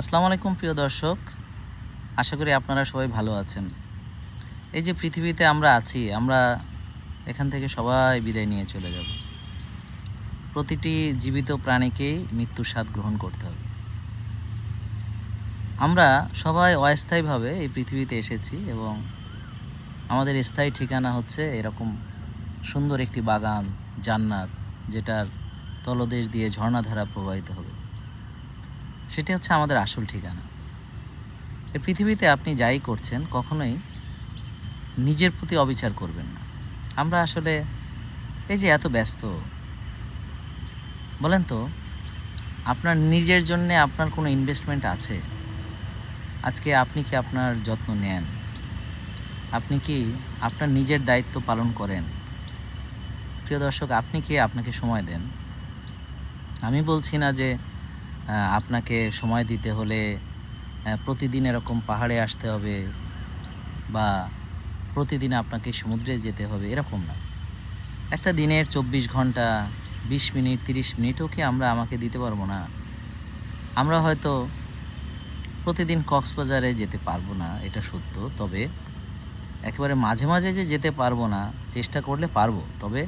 আসসালামু আলাইকুম, প্রিয় দর্শক। আশা করি আপনারা সবাই ভালো আছেন। এই যে পৃথিবীতে আমরা আছি, আমরা এখান থেকে সবাই বিদায় নিয়ে চলে যাব। প্রতিটি জীবিত প্রাণীকেই মৃত্যুর স্বাদ গ্রহণ করতে হবে। আমরা সবাই অস্থায়ীভাবে এই পৃথিবীতে এসেছি এবং আমাদের স্থায়ী ঠিকানা হচ্ছে এরকম সুন্দর একটি বাগান, জান্নাত, যেটার তলদেশ দিয়ে ঝর্ণাধারা প্রবাহিত হবে। সেটি হচ্ছে আমাদের আসল ঠিকানা। এই পৃথিবীতে আপনি যাই করছেন, কখনোই নিজের প্রতি অবিচার করবেন না। আমরা আসলে এই যে এত ব্যস্ত, বলেন তো, আপনার নিজের জন্যে আপনার কোনো ইনভেস্টমেন্ট আছে? আজকে আপনি কি আপনার যত্ন নেন? আপনি কি আপনার নিজের দায়িত্ব পালন করেন? প্রিয় দর্শক, আপনি কি আপনাকে সময় দেন? আমি বলছি না যে আপনাকে সময় দিতে হলে প্রতিদিন এরকম পাহাড়ে আসতে হবে বা প্রতিদিন আপনাকে সমুদ্রে যেতে হবে, এরকম না। একটা দিনের চব্বিশ ঘণ্টা, বিশ মিনিট, তিরিশ মিনিটও কি আমরা আমাকে দিতে পারব না? আমরা হয়তো প্রতিদিন কক্সবাজারে যেতে পারব না, এটা সত্য, তবে একেবারে মাঝে মাঝে যে যেতে পারব না, চেষ্টা করলে পারব, তবে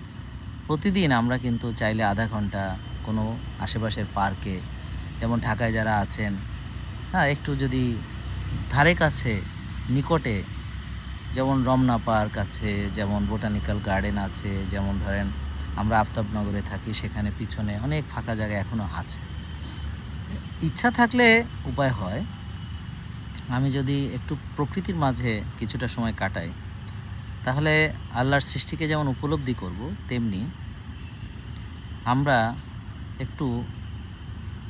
প্রতিদিন আমরা কিন্তু চাইলে আধা ঘণ্টা কোনো আশেপাশের পার্কে যেমন ঢাকায় যারা আছেন হ্যাঁ একটু যদি ধারে কাছে, নিকটে, যেমন রমনা পার্ক আছে, যেমন বোটানিক্যাল গার্ডেন আছে, যেমন ধরেন আমরা আফতাবনগরে থাকি, সেখানে পিছনে অনেক ফাঁকা জায়গা এখনও আছে। ইচ্ছা থাকলে উপায় হয়। আমি যদি একটু প্রকৃতির মাঝে কিছুটা সময় কাটাই, তাহলে আল্লাহর সৃষ্টিকে যেমন উপলব্ধি করব, তেমনি আমরা একটু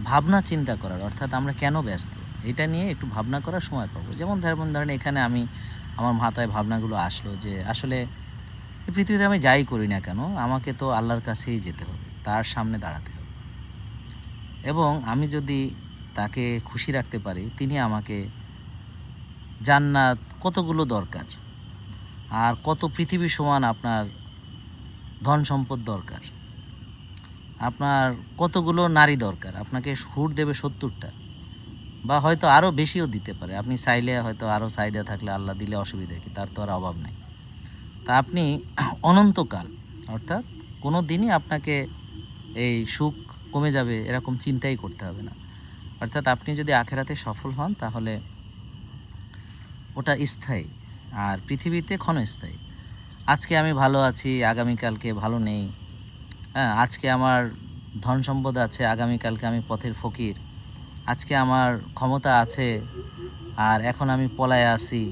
ভাবনা চিন্তা করার, অর্থাৎ আমরা কেন ব্যস্ত? এটা নিয়ে একটু ভাবনা করার সময় পাবো। যেমন ধরেন ধরেন এখানে আমি আমার মাথায় ভাবনাগুলো আসলো যে, আসলে এই পৃথিবীতে আমি যাই করি না কেন, আমাকে তো আল্লাহর কাছেই যেতে হবে, তার সামনে দাঁড়াতে হবে। এবং আমি যদি তাকে খুশি রাখতে পারি, তিনি আমাকে জান্নাত কতগুলো দরকার, আর কত পৃথিবী সমান আপনার ধন সম্পদ দরকার আপনার কতগুলো নারী দরকার? আপনাকে হুট দেবে সত্তরটা। বা হয়তো আরও বেশিও দিতে পারে। আপনি চাইলে হয়তো আরও চাহিদা থাকলে আল্লাহ দিলে অসুবিধা কি? তার তো আর অভাব নেই। তা আপনি অনন্তকাল, অর্থাৎ কোনো দিনই আপনাকে এই সুখ কমে যাবে এরকম চিন্তাই করতে হবে না। অর্থাৎ আপনি যদি আখেরাতে সফল হন, তাহলে ওটা স্থায়ী আর পৃথিবীতে ক্ষণস্থায়ী। আজকে আমি ভালো আছি, আগামীকালকে ভালো নেই। হ্যাঁ আজকে আমার ধন সম্পদ আছে আগামীকালকে আমি পথের ফকির। আজকে আমার ক্ষমতা আছে আর এখন আমি পলায় আছি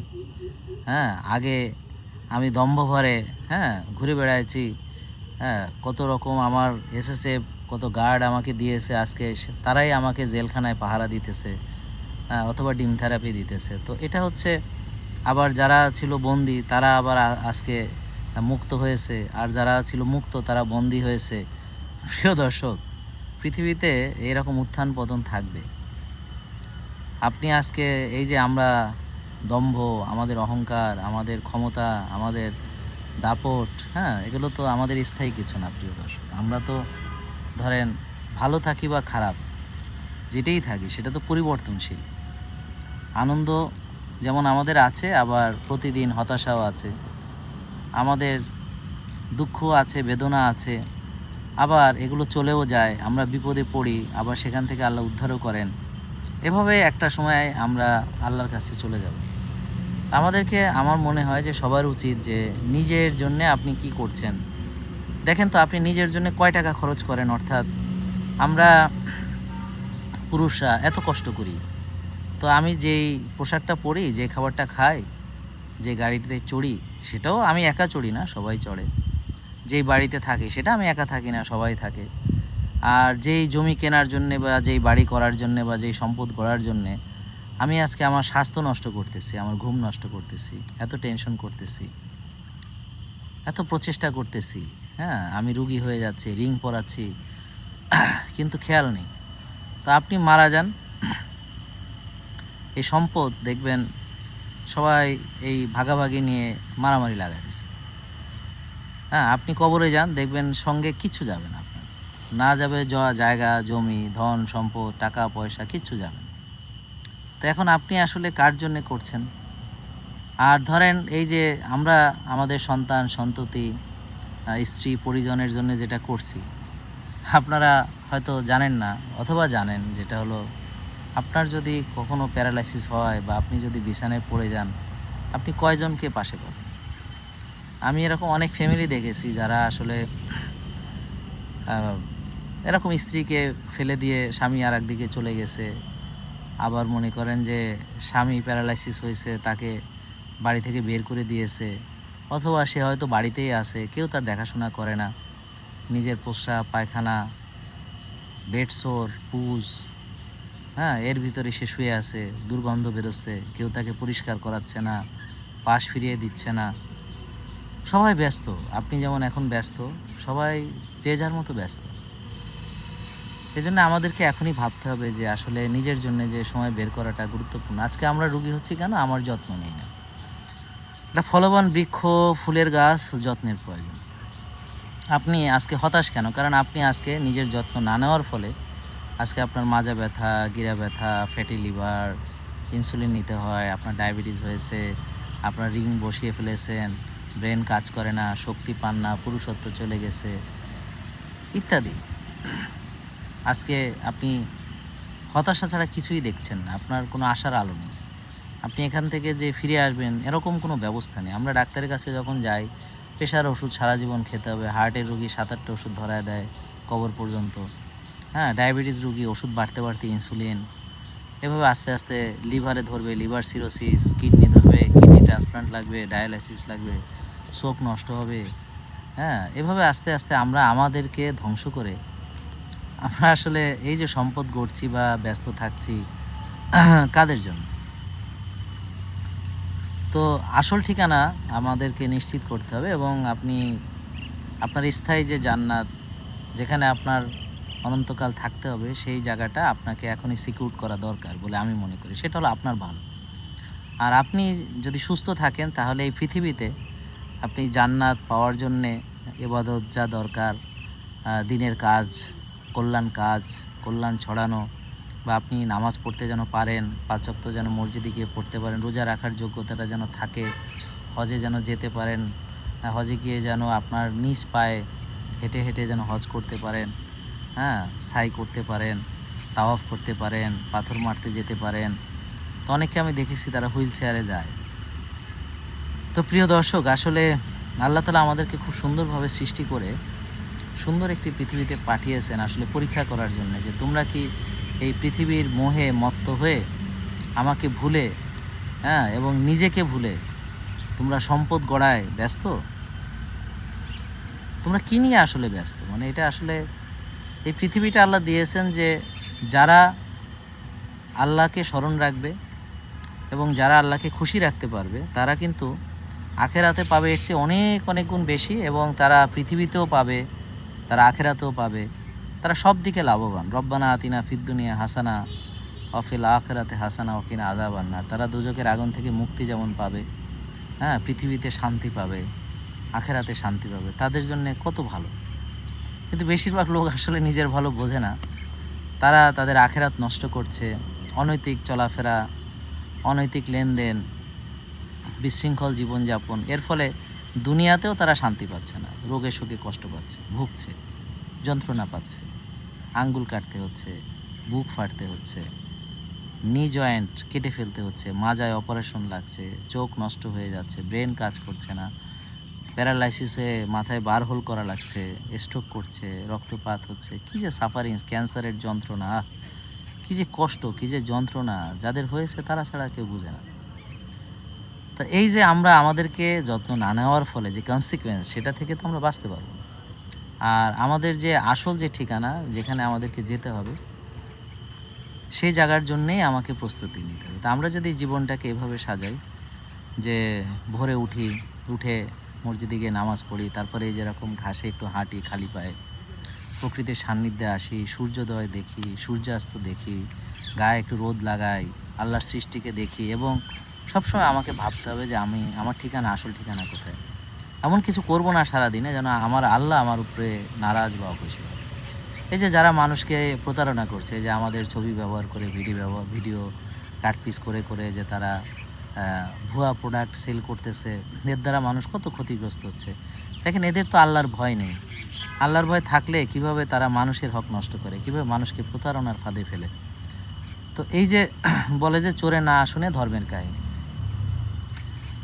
হ্যাঁ আগে আমি দম্ভ ভরে হ্যাঁ ঘুরে বেড়াইছি। হ্যাঁ কত রকম আমার এসএসএফ কত গার্ড আমাকে দিয়েছে আজকে তারাই আমাকে জেলখানায় পাহারা দিতেছে হ্যাঁ, অথবা ডিম থেরাপি দিতেছে। তো এটা হচ্ছে আবার যারা ছিল বন্দি তারা আবার আজকে মুক্ত হয়েছে। আর যারা ছিল মুক্ত, তারা বন্দী হয়েছে। প্রিয় দর্শক, পৃথিবীতে এরকম উত্থান পতন থাকবে। আপনি আজকে এই যে আমরা দম্ভ, আমাদের অহংকার, আমাদের ক্ষমতা, আমাদের দাপট হ্যাঁ এগুলো তো আমাদের স্থায়ী কিছু না, প্রিয় দর্শক। আমরা তো ধরেন ভালো থাকি বা খারাপ, যেটাই থাকি, সেটা তো পরিবর্তনশীল। আনন্দ যেমন আমাদের আছে, আবার প্রতিদিন হতাশাও আছে। আমাদের দুঃখ আছে, বেদনা আছে, আবার এগুলো চলেও যায়, আমরা বিপদে পড়ি, আবার সেখান থেকে আল্লাহ উদ্ধারও করেন। এভাবে একটা সময় আমরা আল্লাহর কাছে চলে যাব। আমাদেরকে আমার মনে হয় যে সবার উচিত যে নিজের জন্য আপনি কি করছেন? দেখেন তো, আপনি নিজের জন্য কয় টাকা খরচ করেন? অর্থাৎ আমরা পুরুষরা এত কষ্ট করি। তো আমি যেই পোশাকটা পরি, যে খাবারটা খাই, যে গাড়িতে চড়ি সেটাও আমি একা চড়ি না, সবাই চড়ে। যেই বাড়িতে থাকি সেটা আমি একা থাকি না, সবাই থাকে। আর যেই জমি কেনার জন্যে বা যেই বাড়ি করার জন্যে বা যেই সম্পদ করার জন্যে আমি আজকে আমার স্বাস্থ্য নষ্ট করতেছি, আমার ঘুম নষ্ট করতেছি, এত টেনশন করতেছি, এত প্রচেষ্টা করতেছি হ্যাঁ আমি রুগী হয়ে যাচ্ছি, রিং পরাচ্ছি, কিন্তু খেয়াল নেই। তো আপনি মারা যান, এই সম্পদ দেখবেন সবাই এই ভাগাভাগি নিয়ে মারামারি লাগাই দিচ্ছে হ্যাঁ আপনি কবরে যান, দেখবেন সঙ্গে কিচ্ছু যাবে না আপনার। না যাবে জায়গা, জমি, ধন, সম্পদ, টাকা, পয়সা, কিচ্ছু যাবে না। তো এখন আপনি আসলে কার জন্যে করছেন? আর ধরেন এই যে আমরা আমাদের সন্তান, সন্ততি স্ত্রী, পরিজনের জন্য যেটা করছি, আপনারা হয়তো জানেন না, অথবা জানেন, যেটা হলো আপনার যদি কখনো প্যারালাইসিস হয় বা আপনি যদি বিছানায় পড়ে যান, আপনি কয়জনকে পাশে পাবেন? আমি এরকম অনেক ফ্যামিলি দেখেছি যারা আসলে এরকম স্ত্রীকে ফেলে দিয়ে স্বামী আর একদিকে চলে গেছে। আবার মনে করেন যে স্বামী প্যারালাইসিস হয়েছে, তাকে বাড়ি থেকে বের করে দিয়েছে। অথবা সে হয়তো বাড়িতেই আছে, কেউ তার দেখাশোনা করে না। নিজের প্রস্রাব পায়খানা বেডসোর পুজ হ্যাঁ এর ভিতরে সে শুয়ে আছে, দুর্গন্ধ বেরোচ্ছে, কেউ তাকে পরিষ্কার করাচ্ছে না, পাশ ফিরিয়ে দিচ্ছে না। সবাই ব্যস্ত, আপনি যেমন এখন ব্যস্ত, সবাই যে যার মতো ব্যস্ত। এই জন্য আমাদেরকে এখনই ভাবতে হবে যে আসলে নিজের জন্য যে সময় বের করাটা গুরুত্বপূর্ণ। আজকে আমরা রুগী হচ্ছি কেন? আমার যত্ন নেই। না একটা ফলবান বৃক্ষ, ফুলের গাছ যত্নের প্রয়োজন। আপনি আজকে হতাশ কেন? কারণ আপনি আজকে নিজের যত্ন না নেওয়ার ফলে আজকে আপনার মাজা ব্যথা, গিরা ব্যথা ফ্যাটি লিভার ইনসুলিন নিতে হয়, আপনার ডায়াবেটিস হয়েছে, আপনার রিং বসিয়ে ফেলেছেন ব্রেন কাজ করে না, শক্তি পান না, পুরুষত্ব চলে গেছে, ইত্যাদি। আজকে আপনি হতাশা ছাড়া কিছুই দেখছেন না, আপনার কোনো আশার আলো নেই। আপনি এখান থেকে যে ফিরে আসবেন, এরকম কোনো ব্যবস্থা নেই। আমরা ডাক্তারের কাছে যখন যাই, প্রেশার ওষুধ সারা জীবন খেতে হবে হার্টের রুগী সাত আটটা ওষুধ ধরায় দেয়, কবর পর্যন্ত। হ্যাঁ ডায়াবেটিস রুগী, ওষুধ বাড়তে বাড়তে ইনসুলিন এভাবে আস্তে আস্তে লিভারে ধরবে লিভার সিরোসিস কিডনি ধরবে কিডনি ট্রান্সপ্লান্ট লাগবে ডায়ালাইসিস লাগবে চোখ নষ্ট হবে। হ্যাঁ এভাবে আস্তে আস্তে আমরা আমাদেরকে ধ্বংস করে, আমরা আসলে এই যে সম্পদ গড়ছি বা ব্যস্ত থাকছি, কাদের জন্য? তো আসল ঠিকানা আমাদেরকে নিশ্চিত করতে হবে এবং আপনি, আপনার স্থায়ী যে জান্নাত, যেখানে আপনার অনন্তকাল থাকতে হবে, সেই জায়গাটা আপনাকে এখনই সিকিউর করা দরকার বলে আমি মনে করি। সেটা হলো আপনার ভালো। আর আপনি যদি সুস্থ থাকেন, তাহলে এই পৃথিবীতে আপনি জান্নাত পাওয়ার জন্যে এবাদত যা দরকার দিনের কাজ, কল্যাণ কাজ, কল্যাণ ছড়ানো, বা আপনি নামাজ পড়তে যেন পারেন, পাঁচ যেন মসজিদে গিয়ে পড়তে পারেন, রোজা রাখার যোগ্যতাটা যেন থাকে, হজে যেন যেতে পারেন, হজে গিয়ে যেন আপনার নিজ পায়ে হেঁটে হেঁটে যেন হজ করতে পারেন হ্যাঁ সাই করতে পারেন, তাওয়াফ করতে পারেন, পাথর মারতে যেতে পারেন। তো অনেকে আমি দেখেছি তারা হুইল চেয়ারে যায়। তো প্রিয় দর্শক, আসলে আল্লাহ তালা আমাদেরকে খুব সুন্দরভাবে সৃষ্টি করে সুন্দর একটি পৃথিবীতে পাঠিয়েছেন আসলে পরীক্ষা করার জন্য যে তোমরা কি এই পৃথিবীর মোহে মত্ত হয়ে আমাকে ভুলে হ্যাঁ এবং নিজেকে ভুলে তোমরা সম্পদ গড়ায় ব্যস্ত? তোমরা কি নিয়ে আসলে ব্যস্ত? মানে এটা আসলে এই পৃথিবীটা আল্লাহ দিয়েছেন যে যারা আল্লাহকে স্মরণ রাখবে এবং যারা আল্লাহকে খুশি রাখতে পারবে, তারা কিন্তু আখেরাতে পাবে এর চেয়ে অনেক অনেক গুণ বেশি এবং তারা পৃথিবীতেও পাবে, তারা আখেরাতেও পাবে। তারা সব দিকে লাভবান। রব্বানা আতিনা ফিদ্দুনিয়া হাসানা অফিল আখেরাতে হাসানা অকিনা আজাবান্না তারা দুজকের আগুন থেকে মুক্তি যেমন পাবে হ্যাঁ পৃথিবীতে শান্তি পাবে, আখেরাতে শান্তি পাবে। তাদের জন্য কত ভালো। কিন্তু বেশিরভাগ লোক আসলে নিজের ভালো বোঝে না। তারা তাদের আখেরাত নষ্ট করছে। অনৈতিক চলাফেরা, অনৈতিক লেনদেন, বিশৃঙ্খল জীবনযাপন, এর ফলে দুনিয়াতেও তারা শান্তি পাচ্ছে না, রোগে শোকে কষ্ট পাচ্ছে, ভুগছে, যন্ত্রণা পাচ্ছে, আঙ্গুল কাটতে হচ্ছে, বুক ফাটতে হচ্ছে নি জয়েন্ট কেটে ফেলতে হচ্ছে, মাজায় অপারেশন লাগছে, চোখ নষ্ট হয়ে যাচ্ছে ব্রেন কাজ করছে না। প্যারালাইসিস হয়ে মাথায় বার হোল করা লাগছে স্ট্রোক করছে, রক্তপাত হচ্ছে, কী যে সাফারিং ক্যান্সারের যন্ত্রণা কী যে কষ্ট, কী যে যন্ত্রণা, যাদের হয়েছে তারা ছাড়া কেউ বুঝে না তো এই যে আমরা আমাদেরকে যত্ন না নেওয়ার ফলে যে কনসিকুয়েন্স সেটা থেকে তো আমরা বাঁচতে পারব। আর আমাদের যে আসল যে ঠিকানা, যেখানে আমাদেরকে যেতে হবে, সেই জায়গার জন্যেই আমাকে প্রস্তুতি নিতে হবে তো আমরা যদি জীবনটাকে এভাবে সাজাই, যে ভোরে উঠি, উঠে মসজিদে গিয়ে নামাজ পড়ি, তারপরে এই যেরকম ঘাসে একটু হাঁটি, খালি পায়ে। প্রকৃতির সান্নিধ্যে আসি, সূর্যোদয় দেখি, সূর্যাস্ত দেখি, গায়ে একটু রোদ লাগাই, আল্লাহর সৃষ্টিকে দেখি এবং সবসময় আমাকে ভাবতে হবে যে আমি, আমার ঠিকানা, আসল ঠিকানা কোথায়? এমন কিছু করব না সারাদিনে যেন আমার আল্লাহ আমার উপরে নারাজ বা অখুশি এই যে যারা মানুষকে প্রতারণা করছে, যে আমাদের ছবি ব্যবহার করে, ভিডিও ব্যবহার, ভিডিও কাট পিস করে করে যে তারা ভুয়া প্রোডাক্ট সেল করতেছে। এর দ্বারা মানুষ কত ক্ষতিগ্রস্ত হচ্ছে। দেখেন, এদের তো আল্লাহর ভয় নেই। আল্লাহর ভয় থাকলে কীভাবে তারা মানুষের হক নষ্ট করে? কীভাবে মানুষকে প্রতারণার ফাঁদে ফেলে? তো এই যে বলে যে চোরে না শুনে ধর্মের কাহিনী।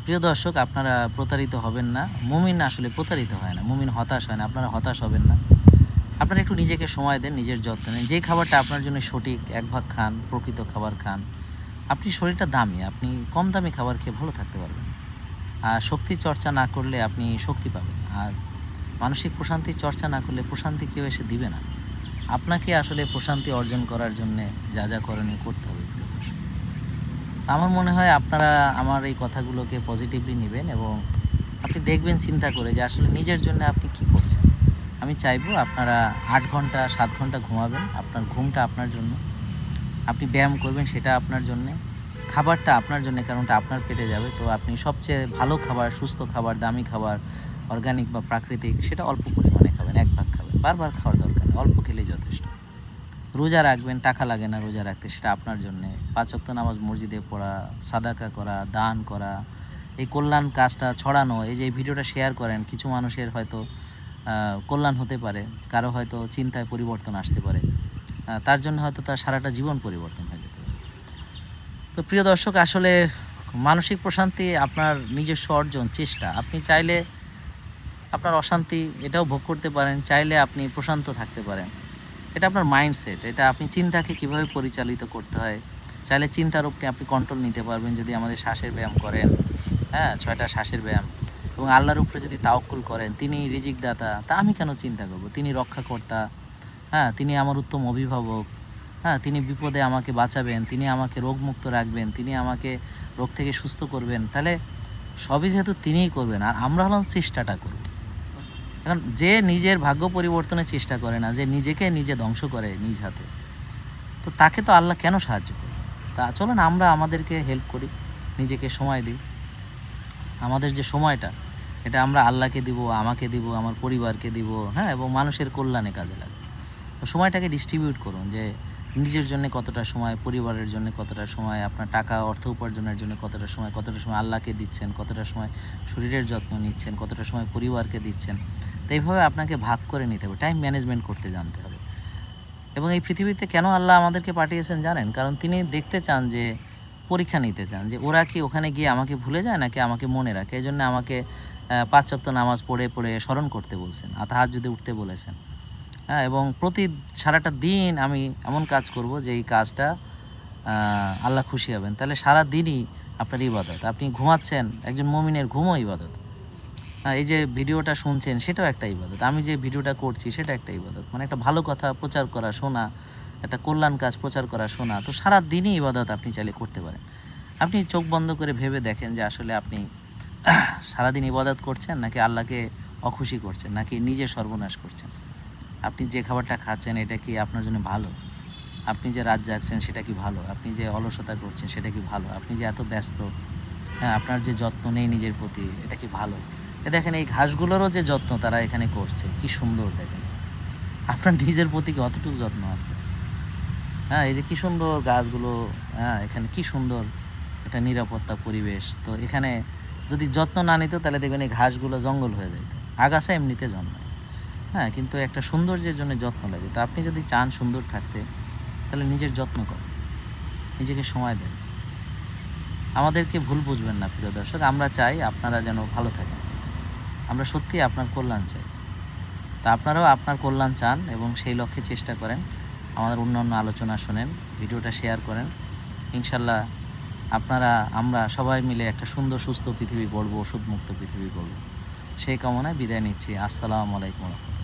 প্রিয় দর্শক, আপনারা প্রতারিত হবেন না। মুমিন আসলে প্রতারিত হয় না। মুমিন হতাশ হয় না। আপনারা হতাশ হবেন না। আপনারা একটু নিজেকে সময় দেন, নিজের যত্ন নেন। যেই খাবারটা আপনার জন্য সঠিক, এক ভাগ খান, প্রকৃত খাবার খান আপনি শরীরটা দামি, আপনি কম দামি খাবার খেয়ে ভালো থাকতে পারবেন। আর শক্তি চর্চা না করলে আপনি শক্তি পাবেন আর মানসিক প্রশান্তির চর্চা না করলে প্রশান্তি কেউ এসে দিবে না। আপনাকে আসলে প্রশান্তি অর্জন করার জন্য যা যা করণীয় করতে হবে আমার মনে হয় আপনারা আমার এই কথাগুলোকে পজিটিভলি নেবেন এবং আপনি দেখবেন, চিন্তা করে যে আসলে নিজের জন্য আপনি কি করছেন। আমি চাইব আপনারা আট ঘণ্টা, সাত ঘণ্টা ঘুমাবেন। আপনার ঘুমটা আপনার জন্য। আপনি ব্যায়াম করবেন সেটা আপনার জন্য। খাবারটা আপনার জন্য কারণ ওটা আপনার পেটে যাবে। তো আপনি সবচেয়ে ভালো খাবার, সুস্থ খাবার, দামি খাবার অর্গানিক বা প্রাকৃতিক, সেটা অল্প পরিমাণে খাবেন, এক ভাগ খাবেন। বারবার খাওয়ার দরকার অল্প খেলেই যথেষ্ট। রোজা রাখবেন, টাকা লাগে না রোজা রাখতে, সেটা আপনার জন্যে। পাঁচক্ত নামাজ মসজিদে পড়া, সাদাকা করা, দান করা, এই কল্যাণ কাজটা ছড়ানো, এই যে ভিডিওটা শেয়ার করেন, কিছু মানুষের হয়তো কল্যাণ হতে পারে, কারও হয়তো চিন্তায় পরিবর্তন আসতে পারে। তার জন্য হয়তো তার সারাটা জীবন পরিবর্তন হয়ে যেতে তো প্রিয় দর্শক, আসলে মানসিক প্রশান্তি আপনার নিজস্ব অর্জন, চেষ্টা। আপনি চাইলে আপনার অশান্তি এটাও ভোগ করতে পারেন, চাইলে আপনি প্রশান্ত থাকতে পারেন। এটা আপনার মাইন্ডসেট এটা আপনি চিন্তাকে কীভাবে পরিচালিত করতে হয়, চাইলে চিন্তার উপরে আপনি কন্ট্রোল নিতে পারবেন যদি আমাদের শ্বাসের ব্যায়াম করেন হ্যাঁ ছয়টা শ্বাসের ব্যায়াম। এবং আল্লাহর উপরে যদি তাওকুল করেন, তিনি রিজিক দাতা তা আমি কেন চিন্তা করব? তিনি রক্ষাকর্তা হ্যাঁ তিনি আমার উত্তম অভিভাবক। হ্যাঁ তিনি বিপদে আমাকে বাঁচাবেন, তিনি আমাকে রোগমুক্ত রাখবেন, তিনি আমাকে রোগ থেকে সুস্থ করবেন। তাহলে সবই যেহেতু তিনিই করবেন, আর আমরা হলাম চেষ্টাটা করব। এখন যে নিজের ভাগ্য পরিবর্তনের চেষ্টা করে না, যে নিজেকে নিজে ধ্বংস করে নিজ হাতে, তো তাকে তো আল্লাহ কেন সাহায্য করে তা চলুন, আমরা আমাদেরকে হেল্প করি, নিজেকে সময় দিই। আমাদের যে সময়টা, এটা আমরা আল্লাহকে দিব, আমাকে দিব, আমার পরিবারকে দিব হ্যাঁ এবং মানুষের কল্যাণে কাজে লাগবে তো সময়টাকে ডিস্ট্রিবিউট করুন যে নিজের জন্য কতটা সময়, পরিবারের জন্য কতটা সময়, আপনার টাকা, অর্থ উপার্জনের জন্য কতটা সময় কতটা সময় আল্লাহকে দিচ্ছেন, কতটা সময় শরীরের যত্ন নিচ্ছেন, কতটা সময় পরিবারকে দিচ্ছেন, তো এইভাবে আপনাকে ভাগ করে নিতে হবে টাইম ম্যানেজমেন্ট করতে জানতে হবে। এবং এই পৃথিবীতে কেন আল্লাহ আমাদেরকে পাঠিয়েছেন জানেন? কারণ তিনি দেখতে চান যে, পরীক্ষা নিতে চান, যে ওরা কি ওখানে গিয়ে আমাকে ভুলে যায় নাকি আমাকে মনে রাখে? এই জন্য আমাকে পাঁচ নামাজ পড়ে পড়ে স্মরণ করতে বলছেন, আর তাহার যদি উঠতে বলেছেন। হ্যাঁ এবং প্রতি সারাটা দিন আমি এমন কাজ করব যে এই কাজটা আল্লাহ খুশি হবেন। তাহলে সারা দিনই আপনার ইবাদত। আপনি ঘুমাচ্ছেন, একজন মমিনের ঘুমও ইবাদত। হ্যাঁ এই যে ভিডিওটা শুনছেন, সেটাও একটা ইবাদত। আমি যে ভিডিওটা করছি, সেটা একটা ইবাদত। মানে একটা ভালো কথা প্রচার করা, শোনা, একটা কল্যাণ কাজ প্রচার করা, শোনা, তো সারা দিনই ইবাদত আপনি চাইলে করতে পারেন। আপনি চোখ বন্ধ করে ভেবে দেখেন যে আসলে আপনি সারাদিন ইবাদত করছেন, নাকি আল্লাহকে অখুশি করছেন, নাকি নিজে সর্বনাশ করছেন। আপনি যে খাবারটা খাচ্ছেন, এটা কি আপনার জন্য ভালো? আপনি যে রাত জাগছেন, সেটা কি ভালো? আপনি যে অলসতা করছেন, সেটা কি ভালো? আপনি যে এত ব্যস্ত হ্যাঁ আপনার যে যত্ন নেই নিজের প্রতি, এটা কি ভালো? দেখেন, এই ঘাসগুলোরও যে যত্ন তারা এখানে করছে, কি সুন্দর দেখেন। আপনার নিজের প্রতি কি অতটুকু যত্ন আছে? হ্যাঁ এই যে কি সুন্দর গাছগুলো হ্যাঁ এখানে কি সুন্দর একটা নিরাপত্তা পরিবেশ। তো এখানে যদি যত্ন না নিত, তাহলে দেখবেন এই ঘাসগুলো জঙ্গল হয়ে যেত আগাছা এমনিতে জন্মায়। হ্যাঁ কিন্তু একটা সৌন্দর্যের জন্য যত্ন লাগে। তো আপনি যদি চান সুন্দর থাকতে, তাহলে নিজের যত্ন করুন। নিজেকে সময় দেন। আমাদেরকে ভুল বুঝবেন না, প্রিয় দর্শক। আমরা চাই আপনারা যেন ভালো থাকেন। আমরা সত্যি আপনার কল্যাণ চাই। তা আপনারাও আপনার কল্যাণ চান এবং সেই লক্ষ্যে চেষ্টা করেন। আমাদের অন্যান্য আলোচনা শোনেন, ভিডিওটা শেয়ার করেন। ইনশাল্লাহ আপনারা, আমরা সবাই মিলে একটা সুন্দর, সুস্থ পৃথিবী গড়বো ওষুধ মুক্ত পৃথিবী গড়বো। সেই কামনায় বিদায় নিচ্ছি। আসসালামু আলাইকুম